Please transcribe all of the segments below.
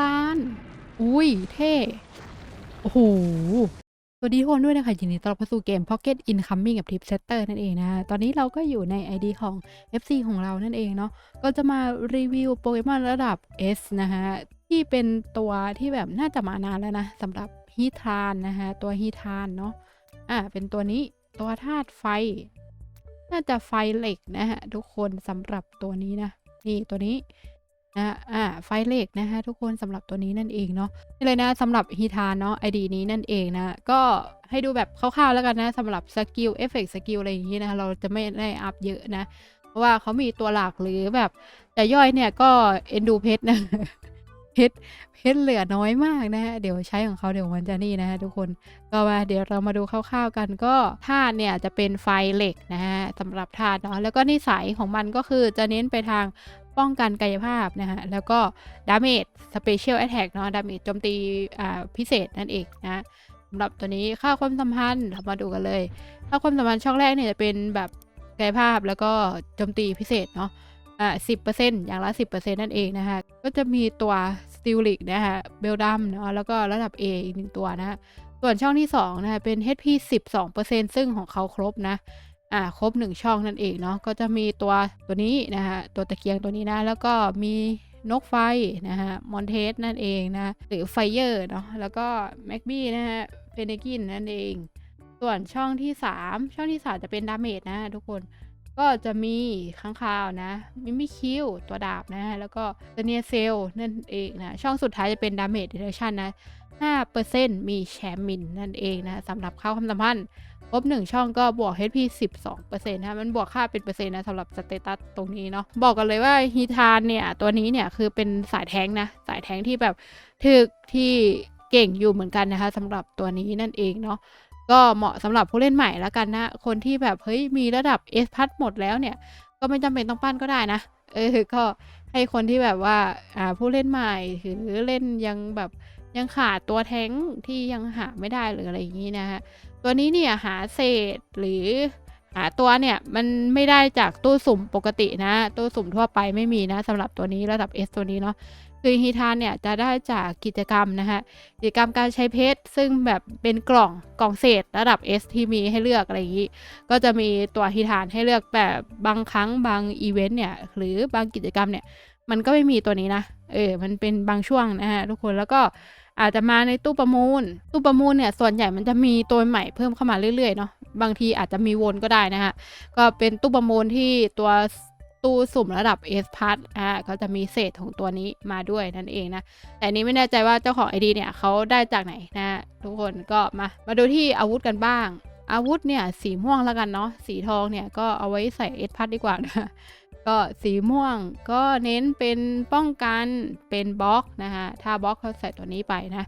ปราณอุ้ย เท่ โอ้โห สวัสดีทุกคนด้วยนะคะ ยินดีต้อนรับเข้าสู่เกม Pocket Incoming กับ Tip Setter นั่นเองนะตอนนี้เราก็อยู่ใน ID ของ FC ของเรานั่นเองเนาะ ก็จะมารีวิวโปเกมอนระดับ S นะคะที่เป็นตัวที่แบบน่าจะมานานแล้วนะสำหรับฮีทานนะคะตัวฮีทานเนาะ อ่า เป็นตัวนี้ ตัวธาตุไฟ น่าจะไฟเหล็กนะฮะทุกคนสำหรับตัวนี้นะ นี่ตัวนี้ นะอ่าไฟเหล็กนะคะทุกคนสำหรับตัวนี้นั่นเองเนาะนี่เลยนะสำหรับฮีทานเนาะไอดีนี้นั่นเองนะ ก็ให้ดูแบบคร่าวๆแล้วกันนะสำหรับสกิลเอฟเฟกสกิลอะไรอย่างนี้นะเราจะไม่ได้อัพเยอะนะ เพราะว่าเขามีตัวหลักหรือแบบแต่ย่อยเนี่ยก็เอ็นดูเพชรนะเพชรเพชรเหลือน้อยมากนะฮะเดี๋ยวใช้ของเขาเดี๋ยวมันจะนี่นะฮะทุกคนก็มาเดี๋ยวเรามาดูคร่าวๆกันก็ธาตุเนี่ยจะเป็นไฟเหล็กนะฮะสำหรับธาตุเนาะแล้วก็นิสัยของมันก็คือจะเน้นไปทาง ป้องกันกายภาพนะฮะ แล้วก็ดาเมจสเปเชียลแอ t แทกเนาะดาเมจโจมตีอ่าพิเศษนั่นเองนะสำหรับตัวนี้ค่าความสัมพันธ์เรามาดูกันเลย ค่าความสัมพันธ์ช่องแรกเนี่ยจะเป็นแบบกายภาพแล้วก็โจมตีพิเศษเนาะอ่าสิบเปอร์เซ็นต์อย่างละสิบเปอร์เซ็นต์นั่นเองนะคะก็จะมีตัวสติลิกนะฮะเบลดัมเนาะแล้วก็ระดับ A อีกหนึ่งตัวนะฮะส่วนช่องที่2นะคะเป็น HP 12%ซึ่งของเขาครบนะ อ่าครบ 1 ช่องนั่นเองเนาะก็จะมีตัวตัวนี้นะฮะตัวตะเกียงตัวนี้นะ แล้วก็มีนกไฟนะฮะมอนเทสนั่นเองนะหรือไฟเยอร์เนาะแล้วก็แม็กบี้นะฮะเพนกินนั่นเอง ส่วนช่องที่ 3 ช่องที่ 3 จะเป็นดาเมจนะทุกคนก็จะมีข้างคาวนะ มิมิคิวตัวดาบนะฮะแล้วก็เเนียเซลนั่นเองนะ ช่องสุดท้ายจะเป็นดาเมจเดเรชันนะ5%มีแชมมินนั่นเองนะสำหรับเข้าความสัมพันธ์ ครบ1ช่องก็บวก HP 12%นะมันบวกค่าเป็นเปอร์เซ็นต์นะสำหรับสเตตัสตรงนี้เนาะบอกกันเลยว่าฮีทานเนี่ยตัวนี้เนี่ยคือเป็นสายแทงนะสายแทงที่แบบถึกที่เก่งอยู่เหมือนกันนะคะสำหรับตัวนี้นั่นเองเนาะก็เหมาะสำหรับผู้เล่นใหม่แล้วกันนะ คนที่แบบเฮ้ยมีระดับ S พัดหมดแล้วเนี่ย ก็ไม่จำเป็นต้องปั้นก็ได้นะ เออก็ให้คนที่แบบว่าอ่าผู้เล่นใหม่หรือเล่นยังแบบยังขาดตัวแท้งที่ยังหาไม่ได้หรืออะไรอย่างนี้นะฮะ ตัวนี้เนี่ยหาเศษหรือหาตัวเนี่ยมันไม่ได้จากตู้สุ่มปกตินะ ตู้สุ่มทั่วไปไม่มีนะสำหรับตัวนี้ระดับ S ตัวนี้เนาะคือฮีทานเนี่ยจะได้จากกิจกรรมนะคะกิจกรรมการใช้เพชรซึ่งแบบเป็นกล่องกล่องเศษระดับ S ที่มีให้เลือกอะไรอย่างนี้ ก็จะมีตัวฮีทานให้เลือกแต่บางครั้งบางอีเวนต์เนี่ยหรือบางกิจกรรมเนี่ยมันก็ไม่มีตัวนี้นะเออมันเป็นบางช่วงนะฮะทุกคนแล้วก็ อาจจะมาในตู้ประมูล ตู้ประมูลเนี่ยส่วนใหญ่มันจะมีตัวใหม่เพิ่มเข้ามาเรื่อยๆเนาะบางทีอาจจะมีวนก็ได้นะฮะก็เป็นตู้ประมูลที่ตัวตู้สุ่มระดับ S พัทอ่าก็จะมีเศษของตัวนี้มาด้วยนั่นเองนะ แต่นี้ไม่แน่ใจว่าเจ้าของ ID เนี่ยเขาได้จากไหนนะทุกคนก็มามาดูที่อาวุธกันบ้าง อาวุธเนี่ยสีม่วงแล้วกันเนาะสีทองเนี่ยก็เอาไว้ใส่ S พัทดีกว่านะ ก็สีม่วงก็เน้นเป็นป้องกันเป็นบล็อกนะคะถ้าบล็อกเขาใส่ตัวนี้ไปนะ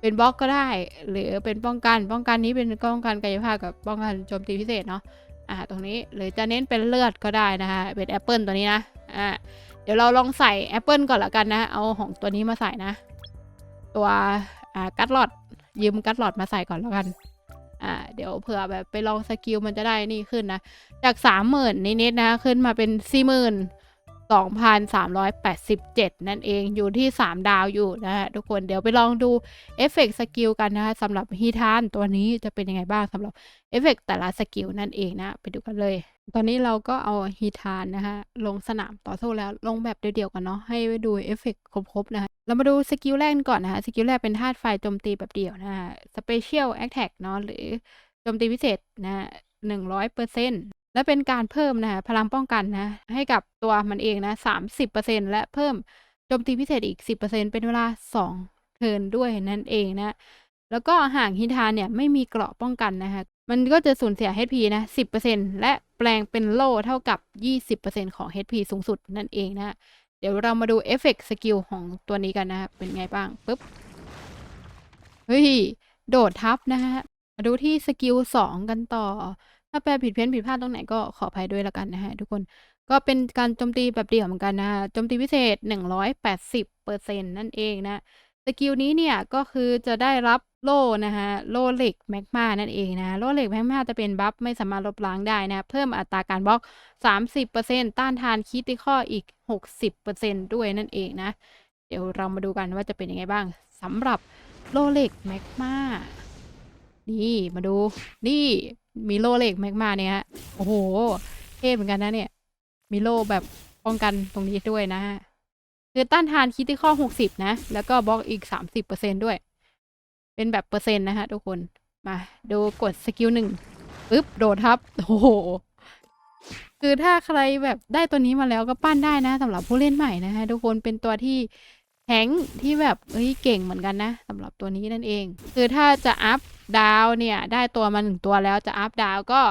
เป็นบล็อกก็ได้ หรือเป็นป้องกันป้องกันนี้เป็นป้องกันกายภาพกับป้องกันโจมตีพิเศษเนาะอ่าตรงนี้หรือจะเน้นเป็นเลือดก็ได้นะคะเป็นแอปเปิลตัวนี้นะอ่าเดี๋ยวเราลองใส่แอปเปิลก่อนละกันนะ เอาของตัวนี้มาใส่นะ ตัวอ่ากัตลอดยืมกัตลอดมาใส่ก่อนแล้วกัน อ่าเดี๋ยวเผื่อแบบไปลองสกิลมันจะได้นี่ขึ้นนะ จากสามหมื่นนิดๆนะ ขึ้นมาเป็นสี่หมื่นสองพันสามร้อยแปดสิบเจ็ดนั่นเองอยู่ที่สามดาวอยู่นะฮะทุกคนเดี๋ยวไปลองดูเอฟเฟกต์สกิลกันนะคะสำหรับฮีทานตัวนี้จะเป็นยังไงบ้างสำหรับเอฟเฟกต์แต่ละสกิลนั่นเองนะ ไปดูกันเลย ตอนนี้เราก็เอาฮีทานนะคะลงสนามต่อสู้แล้วลงแบบเดียวๆกันเนาะให้ดูเอฟเฟกต์ครบๆนะคะ เรามาดูสกิลแรกกันก่อนนะคะสกิลแรกเป็นธาตุไฟโจมตีแบบเดี่ยวนะคะสเปเชียลแอคแท็กเนาะหรือโจมตีพิเศษนะหนึ่งร้อยเปอร์เซ็นต์และเป็นการเพิ่มนะคะพลังป้องกันนะให้กับตัวมันเองนะสามสิบเปอร์เซ็นและเพิ่มโจมตีพิเศษอีกสิบเปอร์เซ็นเป็นเวลาสองเทินด้วยนั่นเองนะแล้วก็ห่ากฮิทานเนี่ยไม่มีเกราะป้องกันนะคะมันก็จะสูญเสีย HP นะสิบเปอร์เซ็นและแปลงเป็นโล่เท่ากับยี่สิบเปอร์เซ็นของ HP สูงสุดนั่นเองนะ เดี๋ยวเรามาดูเอฟเฟกต์สกิลของตัวนี้กันนะครับเป็นไงบ้างปุ๊บ เฮ้ย โดดทับนะฮะ มาดูที่สกิลสองกันต่อ ถ้าแปลผิดเพี้ยนผิดพลาดตรงไหนก็ขออภัยด้วยละกันนะฮะทุกคนก็เป็นการโจมตีแบบเดี่ยวเหมือนกันนะโจมตีพิเศษ 180เปอร์เซ็นต์นั่นเองนะ สกิลนี้เนี่ยก็คือจะได้รับ โล่นะคะโล่เหล็กแมกมานั่นเองนะโล่เหล็กแมกมาจะเป็นบัฟไม่สามารถลบล้างได้นะเพิ่มอัตราการบล็อก 30%ต้านทานคิติคออีก 60%ด้วยนั่นเองนะ เดี๋ยวเรามาดูกันว่าจะเป็นยังไงบ้างสำหรับโล่เหล็กแมกมานี่มาดู นี่มีโล่เหล็กแมกมาเนี่ยฮะโอ้โหเท่เหมือนกันนะเนี่ยมีโล่แบบป้องกันตรงนี้ด้วยนะฮะคือต้านทานคิติคอลหกสิบนะ แล้วก็บล็อกอีกสามสิบเปอร์เซ็นด้วย เป็นแบบเปอร์เซ็นต์นะฮะทุกคน มาดูกดสกิลหนึ่งปึ๊บโดดครับ โอ้โห คือถ้าใครแบบได้ตัวนี้มาแล้วก็ปั้นได้นะสำหรับผู้เล่นใหม่นะฮะทุกคนเป็นตัวที่แข็งที่แบบเฮ้ยเก่งเหมือนกันนะสำหรับตัวนี้นั่นเอง คือถ้าจะอัพดาวเนี่ยได้ตัวมาหนึ่งตัวแล้วจะอัพดาวก็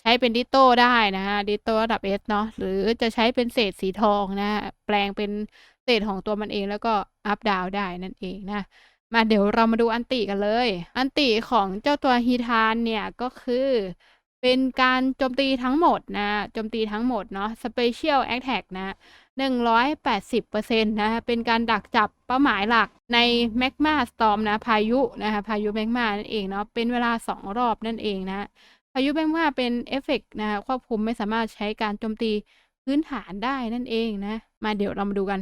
ใช้เป็นดิโต้ได้นะฮะดิโต้ระดับเอสเนาะหรือจะใช้เป็นเศษสีทองนะแปลงเป็นเศษของตัวมันเองแล้วก็อัพดาวได้นั่นเองนะ มาเดี๋ยวเรามาดูอันติกันเลย อันติของเจ้าตัวฮีทานเนี่ยก็คือ เป็นการโจมตีทั้งหมดนะโจมตีทั้งหมดเนาะ Special Attack นะ180%นะเป็นการดักจับเป้าหมายหลักใน Magma Storm นะพายุนะคะพายุ Magma นั่นเองเนาะเป็นเวลา 2 รอบนั่นเองนะพายุ Magma เป็นเอฟเฟกต์นะควบคุมไม่สามารถใช้การโจมตีพื้นฐานได้นั่นเองนะ มาเดี๋ยวเรามาดูกัน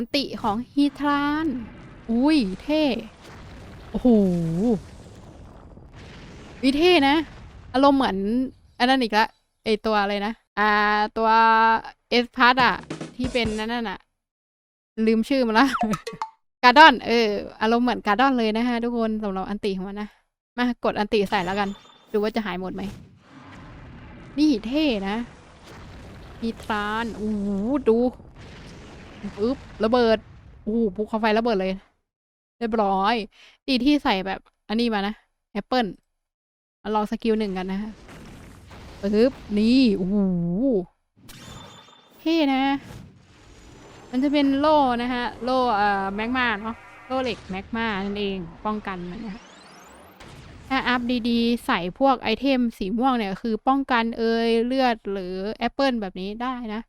อันติของฮีทราน อุ้ย เท่ โอ้โหวิเท่นะ อารมณ์เหมือน อันนั้นอีกละ ไอตัวอะไรนะ อ่า ตัวเอสพัทอะที่เป็นนั่นน่ะ ลืมชื่อมาละการ์ดอน เออ อารมณ์เหมือนการ์ดอนเลยนะฮะทุกคนสำหรับอันติของมันนะ มากดอันติใส่แล้วกัน ดูว่าจะหายหมดไหม นี่เท่นะฮีทราน โอ้โหดู ปึ๊บระเบิดโอ้โหภูเขาไฟระเบิดเลยเรียบร้อย ดีที่ใส่แบบอันนี้มานะแอปเปิลมาลองสกิลหนึ่งกันนะฮะปึ๊บนี่โอ้โหเท่นะ มันจะเป็นโล่นะฮะ โล่เอ่อแมกมาเนาะโล่เหล็กแมกมานั่นเองป้องกันมันนะฮะถ้าอัพดีๆ ใส่พวกไอเทมสีม่วงเนี่ย คือป้องกันเอยเลือดหรือแอปเปิลแบบนี้ได้นะ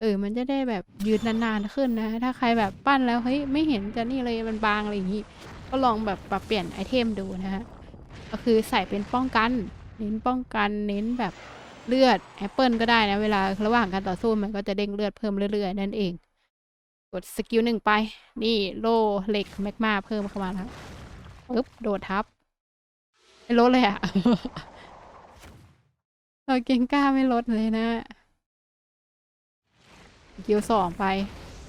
เออ มันจะได้แบบยืนนานๆขึ้นนะ ถ้าใครแบบปั้นแล้วเฮ้ยไม่เห็นจะนี่เลยมันบางอะไรอย่างนี้ ก็ลองแบบปรับเปลี่ยนไอเทมดูนะฮะ ก็คือใส่เป็นป้องกัน เน้นป้องกันเน้นแบบเลือดแอปเปิลก็ได้นะ เวลาระหว่างการต่อสู้มันก็จะเด้งเลือดเพิ่มเรื่อยๆ นั่นเอง กดสกิลหนึ่งไป นี่โลเหล็กแมกมาเพิ่มเข้ามาแล้วปึ๊บโดดทับไม่ลดเลยอะเราเก่งกล้าไม่ลดเลยนะ กิลสองไป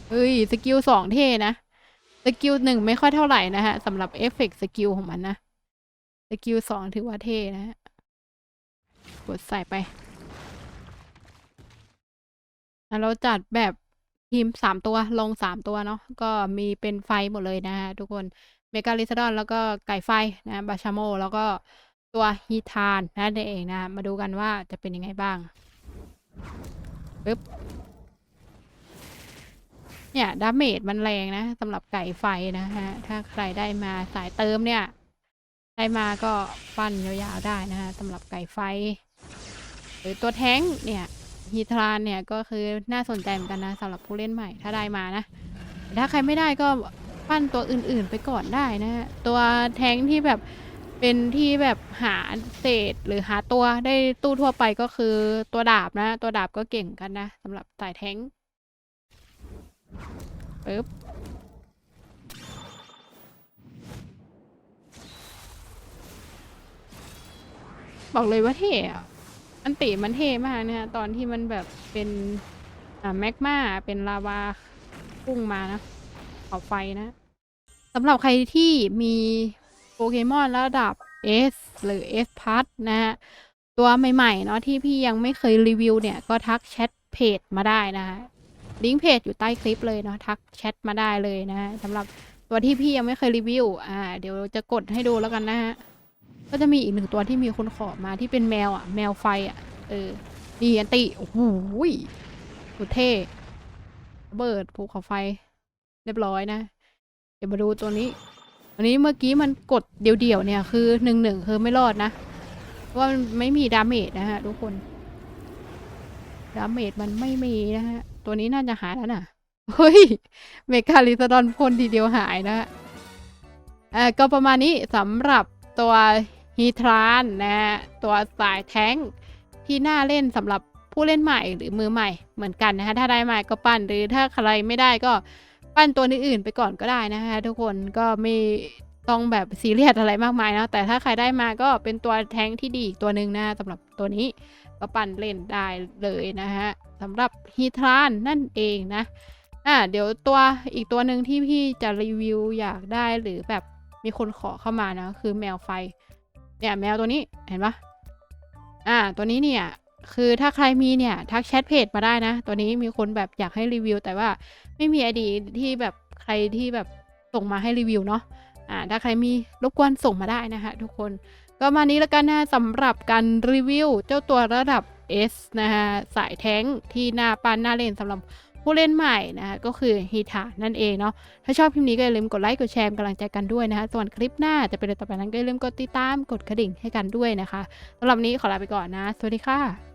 เฮ้ยสกิลสองเท่นะสกิลหนึ่งไม่ค่อยเท่าไหร่นะฮะสำหรับเอฟเฟกต์สกิลของมันนะสกิลสองถือว่าเท่นะฮะกดใส่ไปอะเราจัดแบบทีมสามตัวลงสามตัวเนาะก็มีเป็นไฟหมดเลยนะฮะทุกคนเมกาลิซดอนแล้วก็ไก่ไฟนะบาชาโม แล้วก็ตัวฮีทานนั่นเองนะ มาดูกันว่าจะเป็นยังไงบ้างปึ๊บ เนี่ยดาเมจมันแรงนะสำหรับไก่ไฟนะฮะ ถ้าใครได้มาสายเติมเนี่ย ได้มาก็ปั้นยาวๆได้นะฮะสำหรับไก่ไฟ หรือตัวแท้งเนี่ยฮีทรานเนี่ยก็คือน่าสนใจเหมือนกันนะสำหรับผู้เล่นใหม่ถ้าได้มานะถ้าใครไม่ได้ก็ปั้นตัวอื่นๆไปก่อนได้นะฮะตัวแท้งที่แบบเป็นที่แบบหาเศษหรือหาตัวได้ตู้ทั่วไปก็คือตัวดาบนะ ตัวดาบก็เก่งกันนะสำหรับสายแท้ง ปึ๊บบอกเลยว่าเท่อะอันติมันเท่มากนี่ยตอนที่มันแบบเป็นอ่าแมกมาเป็นลาวาพุ่งมานะเขาไฟนะสำหรับใครที่มีโปเกมอนระดับ S หรือ S พัทนะฮะตัวใหม่ ๆ เนาะที่พี่ยังไม่เคยรีวิวเนี่ย ก็ทักแชทเพจมาได้นะคะ ลิงก์เพจอยู่ใต้คลิปเลยเนาะทักแชทมาได้เลยนะฮะสำหรับตัวที่พี่ยังไม่เคยรีวิวอ่าเดี๋ยวจะกดให้ดูแล้วกันนะฮะก็จะมีอีกหนึ่งตัวที่มีคนขอมาที่เป็นแมวอะ แมวไฟอะ เออดีอันติโอ้โหสุดเท่เบิดภูเขาไฟ เรียบร้อยนะ เดี๋ยวมาดูตัวนี้วันนี้เมื่อกี้มันกดเดี่ยวๆเนี่ยคือหนึ่งหนึ่งคือไม่รอดนะเพราะว่ามันไม่มีดาเมจนะฮะทุกคนดาเมจมันไม่มีนะฮะ ตัวนี้น่าจะหายแล้วน่ะ เฮ้ย เมกาลิซาดอนพ่นทีเดียวหายนะฮะเอ่อก็ประมาณนี้สำหรับตัวฮีทรานนะฮะตัวสายแท้งที่น่าเล่นสำหรับผู้ผู้เล่นใหม่หรือมือใหม่เหมือนกันนะคะถ้าได้ใหม่ก็ปั้นหรือถ้าใครไม่ได้ก็ปั้นตัวอื่นๆไปก่อนก็ได้นะคะทุกคนก็ไม่ต้องแบบซีเรียสอะไรมากมายนะแต่ถ้าใครได้มาก็เป็นตัวแท้งที่ดีอีกตัวหนึ่งนะสำหรับตัวนี้ ก็ปั้นเล่นได้เลยนะฮะสำหรับฮีทรานนั่นเองนะอ่าเดี๋ยวตัวอีกตัวหนึ่งที่พี่จะรีวิวอยากได้หรือแบบมีคนขอเข้ามานะ คือแมวไฟ เนี่ยแมวตัวนี้เห็นปะอ่า ตัวนี้เนี่ย คือถ้าใครมีเนี่ย ทักแชทเพจมาได้นะ ตัวนี้มีคนแบบอยากให้รีวิว แต่ว่าไม่มีไอดีที่แบบใครที่แบบส่งมาให้รีวิวเนาะ อ่าถ้าใครมีรบกวนส่งมาได้นะคะทุกคน ก็มานี้แล้วกันนะสำหรับการรีวิวเจ้าตัวระดับ S นะคะสายแท้งที่หน้าปานหน้าเล่นสำหรับผู้เล่นใหม่นะคะก็คือฮีทานั่นเองเนาะถ้าชอบคลิปนี้ก็อย่าลืมกดไลค์กดแชร์กำลังใจกันด้วยนะคะส่วนคลิปหน้าจะเป็นอะไรต่อไปนั้นก็อย่าลืมกดติดตามกดกระดิ่งให้กันด้วยนะคะสำหรับนี้ขอลาไปก่อนนะ สวัสดีค่ะ